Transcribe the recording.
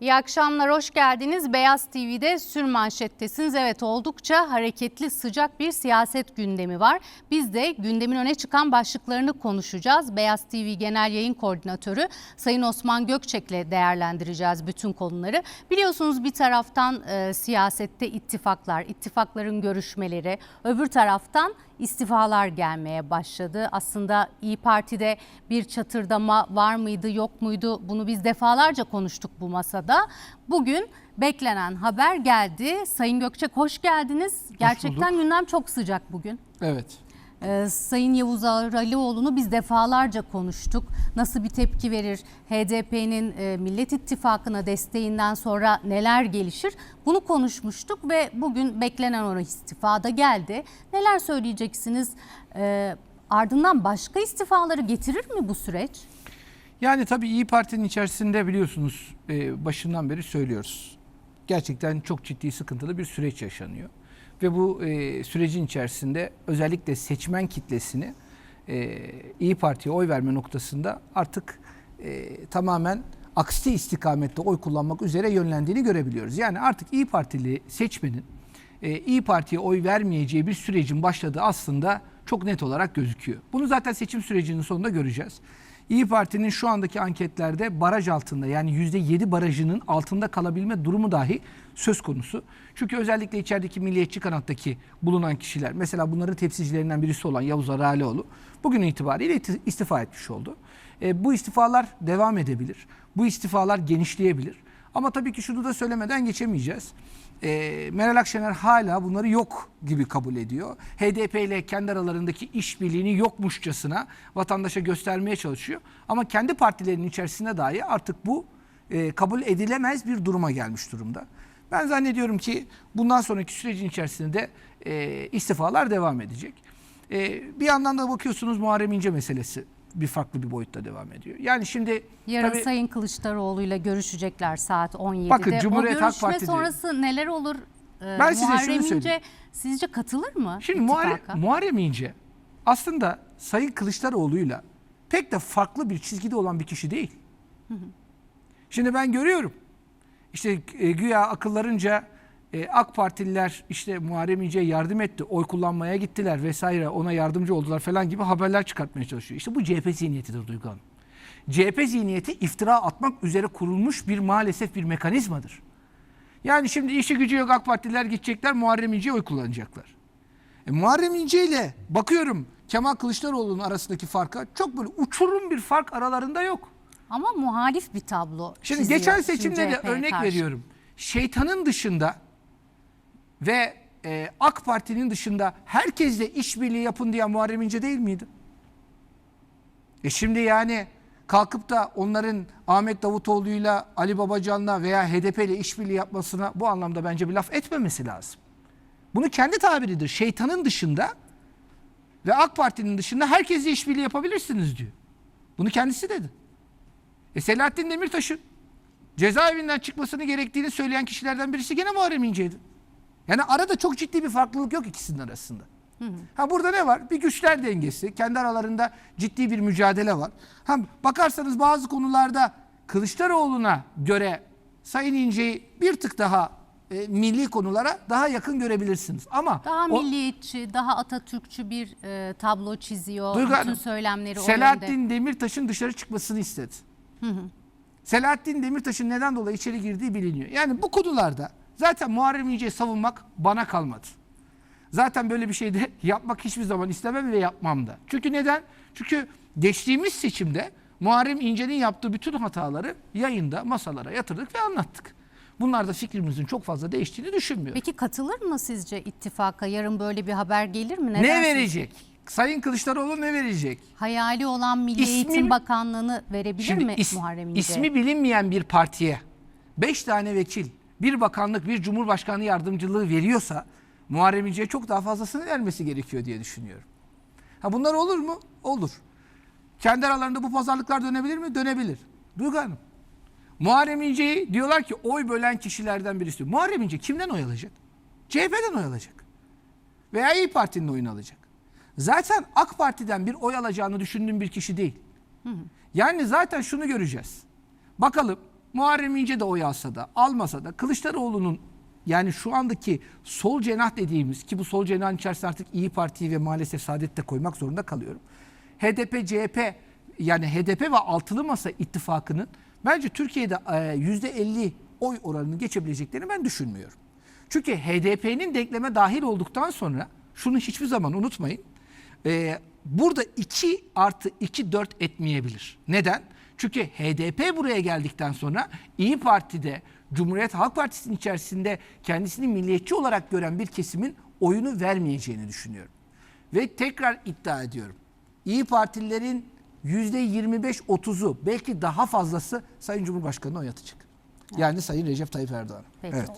İyi akşamlar, hoş geldiniz. Beyaz TV'de sürmanşettesiniz. Evet oldukça hareketli, sıcak bir siyaset gündemi var. Biz de gündemin öne çıkan başlıklarını konuşacağız. Beyaz TV Genel Yayın Koordinatörü Sayın Osman Gökçek'le değerlendireceğiz bütün konuları. Biliyorsunuz bir taraftan e, siyasette ittifaklar, ittifakların görüşmeleri, öbür taraftan istifalar gelmeye başladı. Aslında İyi Parti'de bir çatırdama var mıydı yok muydu bunu biz defalarca konuştuk bu masada. Bugün beklenen haber geldi. Sayın Gökçek hoş geldiniz. Gerçekten gündem çok sıcak bugün. Evet. Ee, Sayın Yavuz Aralioğlu'nu biz defalarca konuştuk. Nasıl bir tepki verir? HDP'nin e, Millet İttifakı'na desteğinden sonra neler gelişir? Bunu konuşmuştuk ve bugün beklenen o istifa da geldi. Neler söyleyeceksiniz? Ee, ardından başka istifaları getirir mi bu süreç? Yani tabii İyi Parti'nin içerisinde biliyorsunuz e, başından beri söylüyoruz. Gerçekten çok ciddi sıkıntılı bir süreç yaşanıyor. Ve bu e, sürecin içerisinde özellikle seçmen kitlesini e, İyi Parti'ye oy verme noktasında artık e, tamamen aksi istikamette oy kullanmak üzere yönlendiğini görebiliyoruz. Yani artık İyi Partili seçmenin e, İyi Parti'ye oy vermeyeceği bir sürecin başladığı aslında çok net olarak gözüküyor. Bunu zaten seçim sürecinin sonunda göreceğiz. İyi Parti'nin şu andaki anketlerde baraj altında yani %7 barajının altında kalabilme durumu dahi söz konusu. Çünkü özellikle içerideki milliyetçi kanattaki bulunan kişiler mesela bunların temsilcilerinden birisi olan Yavuz Aralioğlu bugün itibariyle iti- istifa etmiş oldu. E, bu istifalar devam edebilir. Bu istifalar genişleyebilir. Ama tabii ki şunu da söylemeden geçemeyeceğiz. E, Meral Akşener hala bunları yok gibi kabul ediyor. HDP ile kendi aralarındaki işbirliğini yokmuşçasına vatandaşa göstermeye çalışıyor. Ama kendi partilerinin içerisinde dahi artık bu e, kabul edilemez bir duruma gelmiş durumda. Ben zannediyorum ki bundan sonraki sürecin içerisinde de e, istifalar devam edecek. E, bir yandan da bakıyorsunuz Muharrem İnce meselesi bir farklı bir boyutta devam ediyor. Yani şimdi Yarın tabii- Sayın Kılıçdaroğlu'yla görüşecekler saat 17'de. Bakın, Cumhuriyet o Halk Partisi- sonrası neler olur? Ee, Ben size şunu Muharrem İnce söyleyeyim. sizce katılır mı Şimdi Muharrem? Muharrem İnce aslında Sayın Kılıçdaroğlu'yla pek de farklı bir çizgide olan bir kişi değil. Şimdi ben görüyorum. İşte e, güya akıllarınca e, AK Partililer işte Muharrem İnce'ye yardım etti, oy kullanmaya gittiler vesaire ona yardımcı oldular falan gibi haberler çıkartmaya çalışıyor. İşte bu CHP zihniyetidir Duygu Hanım. CHP zihniyeti iftira atmak üzere kurulmuş bir maalesef bir mekanizmadır. Yani şimdi işi gücü yok AK Partililer gidecekler Muharrem İnce'ye oy kullanacaklar. E, Muharrem İnce ile bakıyorum Kemal Kılıçdaroğlu'nun arasındaki farka çok böyle uçurum bir fark aralarında yok. Ama muhalif bir tablo Şimdi geçen seçimde de örnek karşı. veriyorum. Şeytanın dışında ve e, AK Parti'nin dışında herkesle işbirliği yapın diyen Muharrem İnce değil miydi? E şimdi yani kalkıp da onların Ahmet Davutoğlu'yla Ali Babacan'la veya HDP ile işbirliği yapmasına bu anlamda bence bir laf etmemesi lazım. Bunu kendi tabiridir. Şeytanın dışında ve AK Parti'nin dışında herkesle işbirliği yapabilirsiniz diyor. Bunu kendisi dedi. E Selahattin Demirtaş'ın cezaevinden çıkmasını gerektiğini söyleyen kişilerden birisi gene Muharrem İnce'ydi. Yani arada çok ciddi bir farklılık yok ikisinin arasında. Ha burada ne var? Bir güçler dengesi. Kendi aralarında ciddi bir mücadele var. Ha bakarsanız bazı konularda Kılıçdaroğlu'na göre Sayın İnce'yi bir tık daha e, milli konulara daha yakın görebilirsiniz. Ama Daha o- milliyetçi, daha Atatürkçü bir e, tablo çiziyor. Duygu Bütün söylemleri o yönde. Selahattin Demirtaş'ın dışarı çıkmasını istedi. Selahattin Demirtaş'ın neden dolayı içeri girdiği biliniyor. Yani bu konularda zaten Muharrem İnce'yi savunmak bana kalmadı. Zaten böyle bir şey de yapmak hiçbir zaman istemem ve yapmam da. Çünkü neden? Çünkü geçtiğimiz seçimde Muharrem İnce'nin yaptığı bütün hataları yayında masalara yatırdık ve anlattık. Bunlarda fikrimizin çok fazla değiştiğini düşünmüyorum. Peki katılır mı sizce ittifaka? Yarın böyle bir haber gelir mi? ne dersiniz? verecek? Sayın Kılıçdaroğlu ne verecek? Hayali olan Milli İsmi- Eğitim Bakanlığı'nı verebilir Şimdi mi is- Muharrem İnce? ismi bilinmeyen bir partiye 5 tane vekil, bir bakanlık, bir cumhurbaşkanı yardımcılığı veriyorsa Muharrem İnce'ye çok daha fazlasını vermesi gerekiyor diye düşünüyorum. Ha bunlar olur mu? Olur. Kendi aralarında bu pazarlıklar dönebilir mi? Dönebilir. Duygu Hanım. Muharrem İnce'yi diyorlar ki oy bölen kişilerden birisi. Muharrem İnce kimden oy alacak? CHP'den oy alacak. Veya İyi Parti'nin oyunu alacak. Zaten AK Parti'den bir oy alacağını düşündüğüm bir kişi değil. Yani zaten şunu göreceğiz. Bakalım Muharrem İnce de oy alsa da almasa da Kılıçdaroğlu'nun yani şu andaki sol cenah dediğimiz ki bu sol cenahın içerisinde artık İyi Parti'yi ve maalesef Saadet de koymak zorunda kalıyorum. HDP, CHP yani HDP ve Altılı Masa ittifakının bence Türkiye'de e, %50 oy oranını geçebileceklerini ben düşünmüyorum. Çünkü HDP'nin denkleme dahil olduktan sonra şunu hiçbir zaman unutmayın. e, burada 2 artı 2 4 etmeyebilir. Neden? Çünkü HDP buraya geldikten sonra İyi Parti'de Cumhuriyet Halk Partisi'nin içerisinde kendisini milliyetçi olarak gören bir kesimin oyunu vermeyeceğini düşünüyorum. Ve tekrar iddia ediyorum. İyi Partililerin %25-30'u belki daha fazlası Sayın Cumhurbaşkanı'na oy atacak. Yani Sayın Recep Tayyip Erdoğan. Peki. Evet.